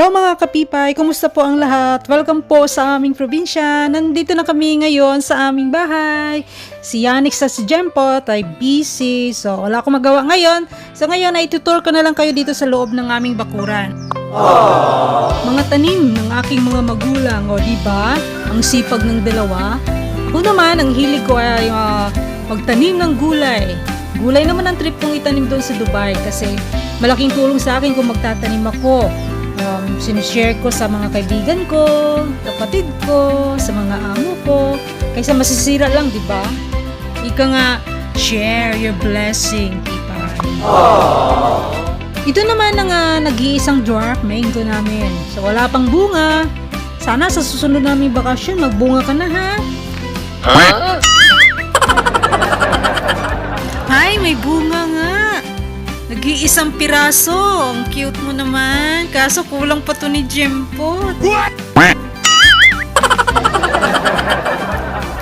Hello mga kapipay, kumusta po ang lahat? Welcome po sa aming probinsya. Nandito na kami ngayon sa aming bahay. Si Yannick sa si Jempot ay busy, so wala akong magawa ngayon. So ngayon ay tutor ko na lang kayo dito sa loob ng aming bakuran. Mga tanim ng aking mga magulang, o di ba? Ang sipag ng dalawa. Ako naman, ang hilig ko ay ah, magtanim ng gulay. Gulay naman ang trip kong itanim doon sa Dubai kasi malaking tulong sa akin kung magtatanim ako. Um, sinishare ko sa mga kaibigan ko, kapatid ko, sa mga amo ko. Kaysa masisira lang, di ba? Ika nga, share your blessing, people. Ito naman ang ah, nag-iisang dwarf mango namin. So wala pang bunga. Sana sa susunod naming bakasyon, magbunga ka na ha. Ay, may bunga nga. Nag-iisang piraso. Ang cute mo naman. Kaso kulang pa to ni Jempot.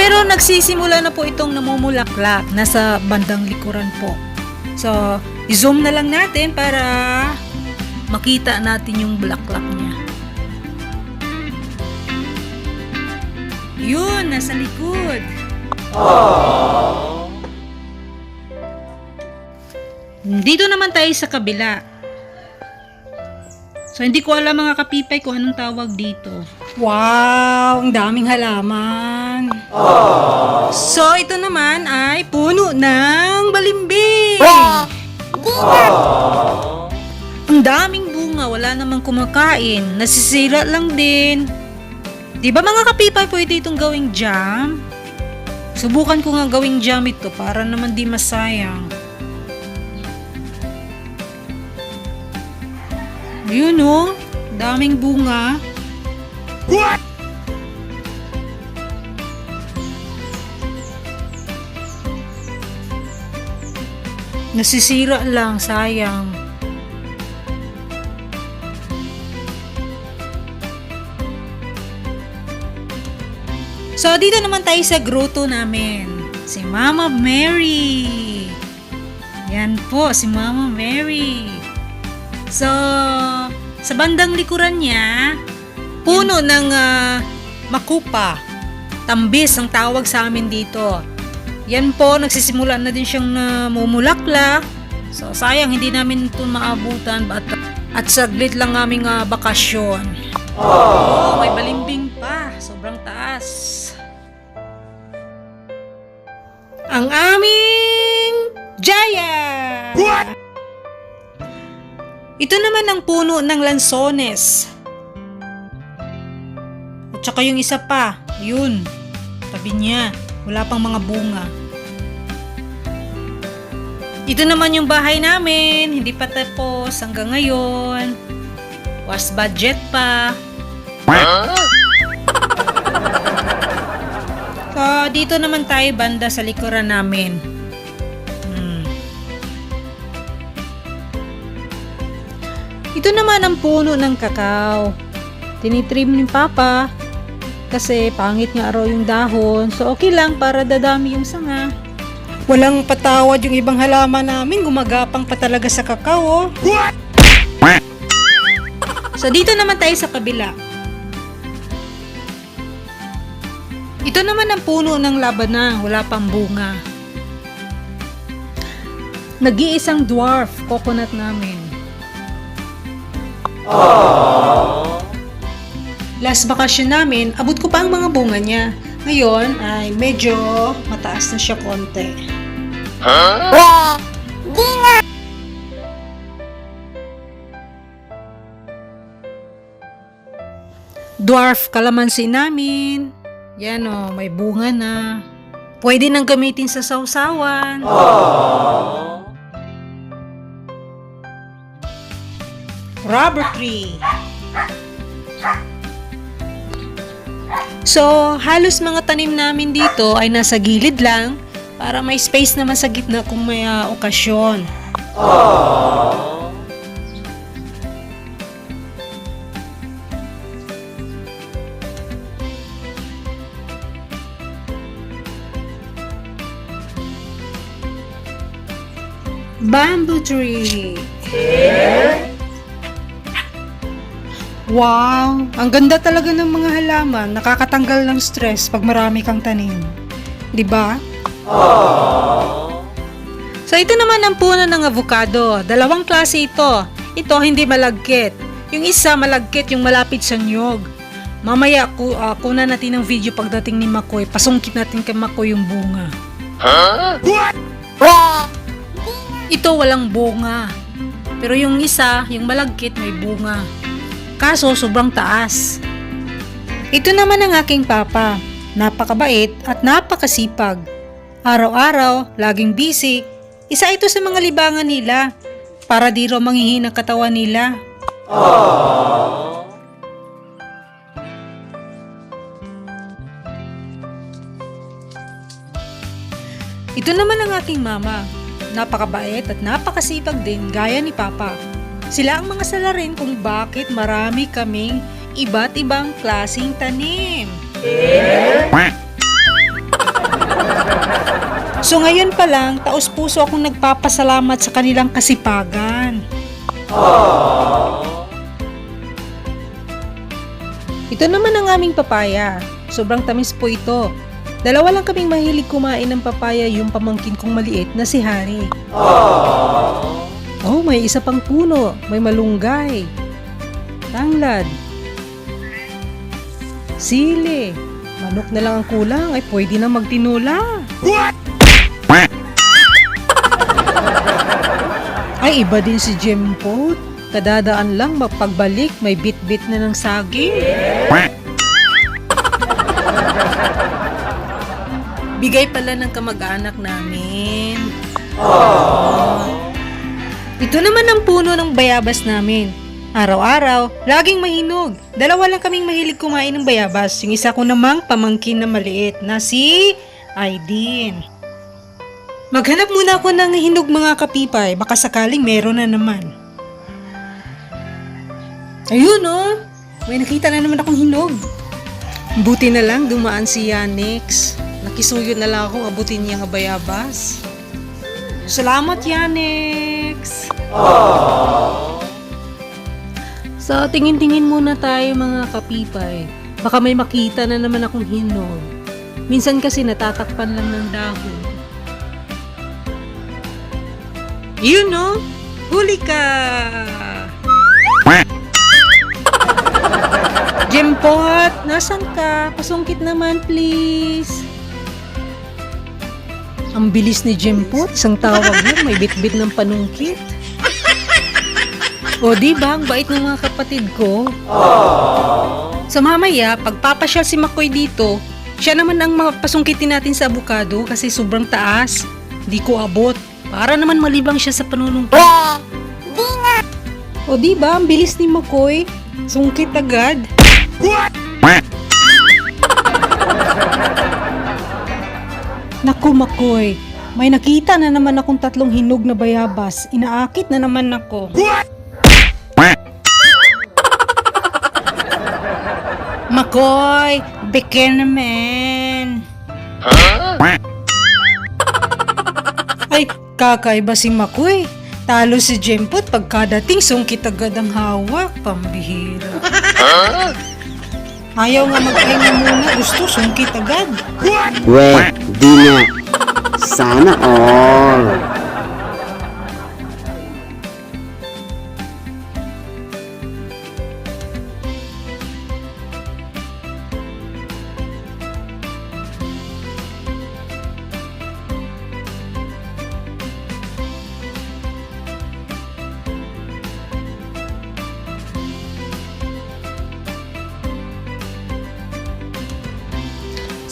Pero nagsisimula na po itong namumulaklak. Nasa bandang likuran po. So, i-zoom na lang natin para makita natin yung bulaklak niya. Yun, nasa likod. Dito naman tayo sa kabila. So, hindi ko alam mga kapipay kung anong tawag dito. Wow! Ang daming halaman. So, ito naman ay puno ng balimbing. Ang daming bunga. Wala namang kumakain. Nasisira lang din. Di ba mga kapipay pwede itong gawing jam? Subukan ko nga gawing jam ito para naman di masayang. Yun oh, daming bunga. Nasisira lang, sayang. So, dito naman tayo sa grotto namin. Si Mama Mary. Yan po, si Mama Mary. So, sa bandang likuran niya, puno ng ah, makupa. Tambis ang tawag sa amin dito. Yan po, nagsisimula na din siyang namumulaklak. So, sayang hindi namin ito maabutan at, at saglit lang aming ah, bakasyon. Oh, may balimbing pa. Sobrang taas. Ang aming Jaya! Ito naman ang puno ng lansones. At saka yung isa pa, yun, tabi niya, wala pang mga bunga. Ito naman yung bahay namin, hindi pa tapos hanggang ngayon. Was budget pa. So, dito naman tayo banda sa likuran namin. Ito naman ang puno ng kakao. Tinitrim ni Papa kasi pangit nga araw yung dahon. So okay lang para dadami yung sanga. Walang patawad yung ibang halaman namin. Gumagapang pa talaga sa kakao. oh. So dito naman tayo sa kabila. Ito naman ang puno ng labanang. Wala pang bunga. Nag-iisang dwarf coconut namin. Last bakasyon namin, abot ko pa ang mga bunga niya. Ngayon ay medyo mataas na siya konti. Dwarf kalamansi namin. Yan o, may bunga na. Pwede nang gamitin sa sausawan. Rubber tree. So, halos mga tanim namin dito ay nasa gilid lang para may space naman sa gitna kung may ah, okasyon. Bamboo tree. Wow! Ang ganda talaga ng mga halaman. Nakakatanggal ng stress pag marami kang tanim. Di ba? So ito naman ang puno ng avocado. Dalawang klase ito. Ito hindi malagkit. Yung isa malagkit, yung malapit sa nyog. Mamaya ku, uh, kunan natin ng video pagdating ni Makoy. Pasungkit natin kay Makoy yung bunga. Ito walang bunga. Pero yung isa, yung malagkit, may bunga. Kaso sobrang taas. Ito naman ang aking papa. Napakabait at napakasipag. Araw-araw, laging busy. Isa ito sa mga libangan nila para di raw manghihin ang katawan nila. Ito naman ang aking mama. Napakabait at napakasipag din gaya ni Papa. Sila ang mga salarin kung bakit marami kaming iba't ibang klasing tanim. So ngayon pa lang, taos puso akong nagpapasalamat sa kanilang kasipagan. Ito naman ang aming papaya. Sobrang tamis po ito. Dalawa lang kaming mahilig kumain ng papaya yung pamangkin kong maliit na si Harry. Oh, may isa pang puno. May malunggay. Tanglad. Sili. Manok na lang ang kulang ay pwede na magtinula. Ay, iba din si Jempot. Kadadaan lang mapagbalik may bit-bit na ng saging. Bigay pala ng kamag-anak namin. Ito naman ang puno ng bayabas namin. Araw-araw, laging mahinog. Dalawa lang kaming mahilig kumain ng bayabas. Yung isa ko namang pamangkin na maliit na si Aidin. Maghanap muna ako ng hinog mga kapipay. Baka sakaling meron na naman. Ayun oh! May nakita na naman akong hinog. Buti na lang dumaan si Yanix. Nakisuyo na lang akong abutin niya ang bayabas. Salamat, Yanix! So, tingin-tingin muna tayo mga kapipay. Baka may makita na naman akong hinog. Minsan kasi natatakpan lang ng dahon. Yun no? Huli ka! Jempot, nasan ka? Pasungkit naman, please. Ang bilis ni Jempot, isang tawag lang, may bit-bit ng panungkit. O di ba, ang bait ng mga kapatid ko. Sa mamaya, pagpapasyal si Makoy dito, siya naman ang mapasungkitin natin sa abukado kasi sobrang taas. Di ko abot. Para naman malibang siya sa panunungkit. O di ba, ang bilis ni Makoy. Sungkit agad. Naku, Makoy. May nakita na naman akong tatlong hinog na bayabas. Inaakit na naman ako. Makoy, beken naman. Ay, kakaiba si Makoy. Talo si Jempot pagkadating sungkit agad ang hawak. Pambihira. Ayaw nga magpahinga muna. Gusto sungkit agad. We, di na. Sana all.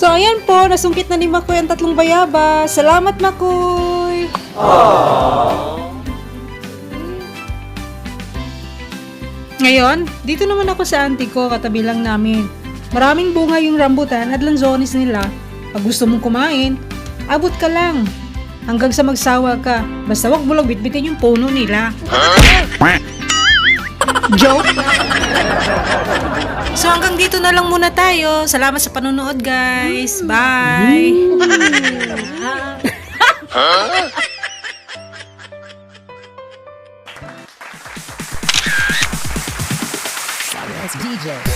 So, ayan po. Nasungkit na ni Makoy ang tatlong bayabas. Salamat, Makoy! Ngayon, dito naman ako sa auntie ko, katabi lang namin. Maraming bunga yung rambutan at lanzones nila. Pag gusto mong kumain, abot ka lang. Hanggang sa magsawa ka. Basta wag mo lang bitbitin yung puno nila. Joke? So hanggang dito na lang muna tayo. Salamat sa panonood guys. Bye! Joe.